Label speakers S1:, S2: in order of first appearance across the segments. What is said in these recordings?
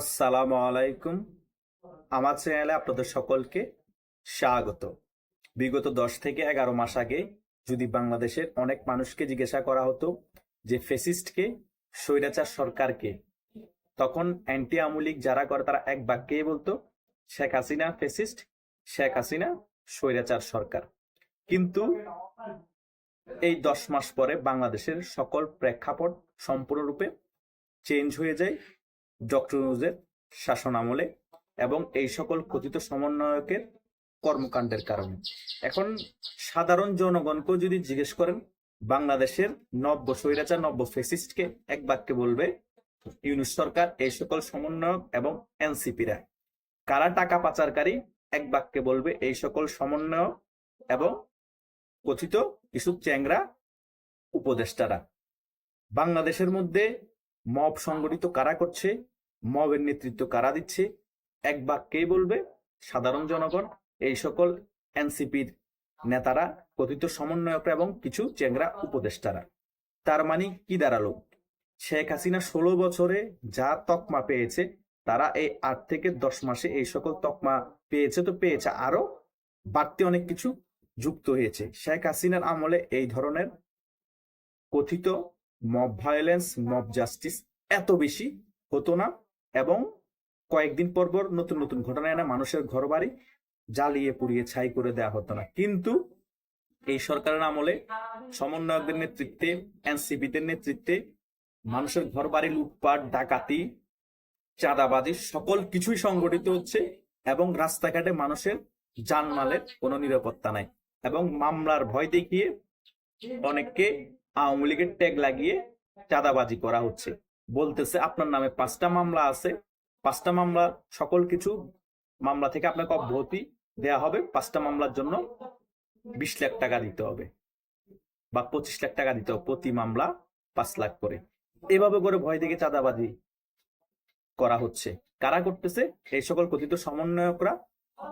S1: আসসালামু আলাইকুম। আমার চ্যানেলে আপনাদের সকলকে স্বাগত। বিগত দশ থেকে এগারো মাস আগে যদি বাংলাদেশের অনেক মানুষকে জিজ্ঞাসা করা হতো যে ফেসিস্টকে, স্বৈরাচার সরকারকে, তখন অ্যান্টি আমুলিক যারা করে তারা এক বাক্যেই বলতো, শেখ হাসিনা ফেসিস্ট, শেখ হাসিনা স্বৈরাচার সরকার। কিন্তু এই দশ মাস পরে বাংলাদেশের সকল প্রেক্ষাপট সম্পূর্ণরূপে চেঞ্জ হয়ে যায়। ডক্টর শাসন আমলে এবং এই সকল কথিত সমন্বয়কের কর্মকাণ্ডের কারণে। এখন সাধারণ জনগণকেও যদি জিজ্ঞেস করেন, বাংলাদেশের নব্য স্বৈরাচার, নব্য ফেসিস্টকে এক বাক্যে বলবে, ইউনুস সরকার এই সকল সমন্বয়ক এবং এনসিপিরা, কারা টাকা পাচারকারী? এক বাক্যে বলবে, এই সকল সমন্বয়ক এবং কথিত কিছু চ্যাংরা উপদেষ্টারা। বাংলাদেশের মধ্যে মব সংগঠিত কারা করছে? মবের নেতৃত্ব কারা দিচ্ছে? এক বাক্যেই বলবে? সাধারণ জনগণ, এই সকল এনসিপির নেতারা, কথিত সমন্বয়করা এবং কিছু চেংরা উপদেষ্টারা। তার মানে কি দাঁড়াল? শেখ হাসিনা ষোলো বছরে যা তকমা পেয়েছে, তারা এই আট থেকে দশ মাসে এই সকল তকমা পেয়েছে তো পেয়েছে আরও বাড়তি অনেক কিছু যুক্ত হয়েছে। শেখ হাসিনার আমলে এই ধরনের কথিত মব ভায়োলেন্স মব জাস্টিস এত বেশি হতো না এবং কয়েকদিন পর পর নতুন নতুন ঘটনা এনে মানুষের ঘর বাড়ি জ্বালিয়ে পুড়িয়ে ছাই করে দেওয়া হতো না। কিন্তু এই সরকারের আমলে সমন্বয়কদের নেতৃত্বে এনসিপিদের নেতৃত্বে মানুষের ঘর বাড়ি লুটপাট, ডাকাতি, চাঁদাবাজি সকল কিছুই সংগঠিত হচ্ছে এবং রাস্তাঘাটে মানুষের জানমালের কোনো নিরাপত্তা নাই এবং মামলার ভয় দেখিয়ে অনেককে আওয়ামী লীগের ট্যাগ লাগিয়ে চাঁদাবাজি করা হচ্ছে। বলতেছে, আপনার নামে পাঁচটা মামলা আছে। পাঁচটা মামলা, সকল কিছু মামলা থেকে আপনাকে অব্যাহতি দেয়া হবে। পাঁচটা মামলার জন্য বিশ লাখ টাকা দিতে হবে বা পঁচিশ লাখ টাকা দিতে হবে প্রতি মামলা পাঁচ লাখ করে। এভাবে করে ভয় থেকে চাঁদাবাজি করা হচ্ছে। কারা করতেছে? এই সকল কথিত সমন্বয়করা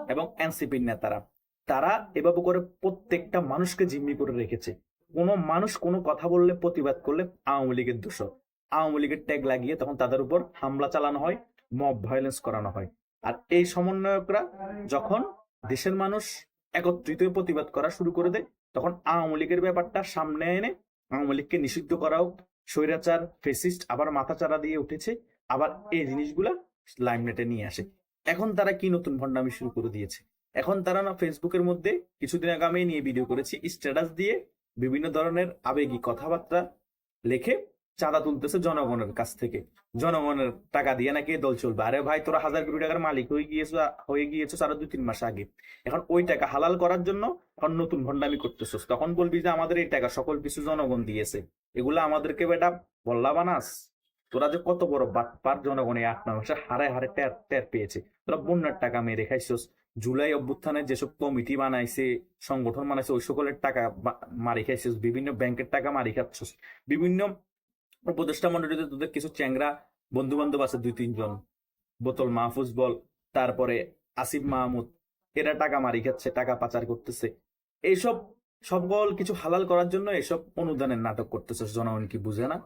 S1: এবং এনসিপির নেতারা। তারা এভাবে করে প্রত্যেকটা মানুষকে জিম্মি করে রেখেছে। কোনো মানুষ কোনো কথা বললে, প্রতিবাদ করলে আওয়ামী লীগের দোষ। আওয়ামী লীগের ট্যাগ লাগিয়ে তখন তাদের উপর হামলা চালানো হয়, মব ভায়োলেন্স করানো হয়। আর এই সমন্বয়করা যখন দেশের মানুষ একত্রিত প্রতিবাদ করা শুরু করে দেয়, তখন আওয়ামী লীগের ব্যাপারটা সামনে এনে আওয়ামী লীগকে নিষিদ্ধ করাও স্বৈরাচার ফেসিস্ট আবার মাথাচাড়া দিয়ে উঠেছে, আবার এই জিনিসগুলা লাইমলাইটে নিয়ে আসে। এখন তারা কি নতুন ভণ্ডামি শুরু করে দিয়েছে? এখন তারা না ফেসবুকের মধ্যে কিছুদিন আগে আমি নিয়ে ভিডিও করেছি স্ট্যাটাস দিয়ে বিভিন্ন ধরনের আবেগী কথাবার্তা লেখে চাঁদা তুলতেছে জনগণের কাছ থেকে। জনগণের টাকা দিয়ে নাকি দল চলবে। আরে ভাই, তোরা হাজার কোটি টাকার মালিক হয়ে গিয়েছো হয়ে গিয়েছো আরও দুই, তিন মাস আগে। এখন ওই টাকা হালাল করার জন্য এখন নতুন ভণ্ডামি করতেছো তখন বলবি যে আমাদের এই টাকা সকল কিছু জনগণ দিয়েছে। এগুলো আমাদেরকে বেটা বল্লা বানাস তোরা যে কত বড় বাটপার জনগণ এই আট নয় মাসে হারে হারে টের টের পেয়েছে। তোরা বন্যার টাকা মেরে খাইছস। জুলাই অভ্যুত্থানের যেসব কমিটি বানাইছে, সংগঠন বানাইছে, ওই সকলের টাকা মারি খাইছিস। বিভিন্ন ব্যাংকের টাকা মারি খাচ্ছিস। বিভিন্ন উপদেষ্টা মন্ডলীতে তোদের কিছু চ্যাংরা বন্ধু বান্ধব আছে, দুই, তিনজন। বোতল মাহফুজ বল, তারপরে আসিফ মাহমুদ, এরা টাকা মারি খাচ্ছে, টাকা পাচার করতেছে। এইসব সকল কিছু হালাল করার জন্য এসব অনুদানের নাটক করতেছে জনগণ কি বুঝে না?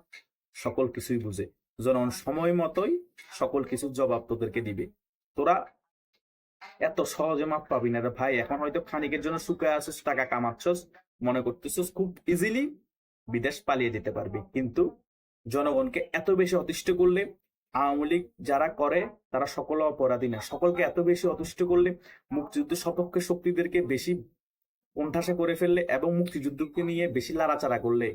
S1: সকল কিছুই বুঝে। জনগণ সময় মতোই সকল কিছু জবাব তোদেরকে দিবে। তোরা এত সহজে মাপ পাবি না ভাই। এখন হয়তো খানিকের জন্য শুকে আসিস, টাকা কামাচ্ছস, মনে করতেছিস খুব ইজিলি বিদেশ পালিয়ে যেতে পারবি। কিন্তু জনগণকে এত বেশি অতিষ্ঠ করলে, আওয়ামী লীগ যারা করে, তারা সকল অপরাধী না। সকলকে এত বেশি অতিষ্ঠ করলে, মুক্তিযুদ্ধ সপক্ষে শক্তিদেরকে বেশি কোণঠাসা করে ফেললে এবং মুক্তিযুদ্ধকে নিয়ে বেশি লাড়াচাড়া করলে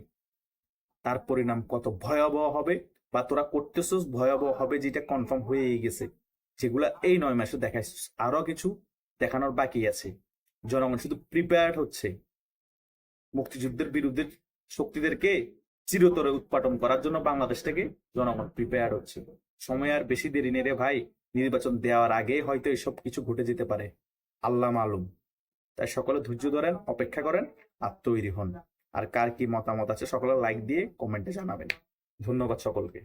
S1: তার পরিণাম কত ভয়াবহ হবে বা তোরা করতেছস ভয়াবহ হবে যেটা কনফার্ম হয়েই গেছে। যেগুলা এই নয় মাসে দেখাইছিস। আরও কিছু দেখানোর বাকি আছে। জনগণ শুধু প্রিপেয়ার্ড হচ্ছে। মুক্তিযুদ্ধের বিরুদ্ধে শক্তিদেরকে চিরতরে উৎপাদন করার জন্য বাংলাদেশ থেকে জনগণ প্রিপেয়ার হচ্ছে। সময় আর বেশি দেরি রে ভাই। নির্বাচন দেওয়ার আগে হয়তো এসব কিছু ঘটে যেতে পারে। আল্লাহ মালুম। তাই সকলে ধৈর্য ধরেন, অপেক্ষা করেন আর তৈরি হন। আর কার কি মতামত আছে সকলে লাইক দিয়ে কমেন্টে জানাবেন। ধন্যবাদ সকলকে।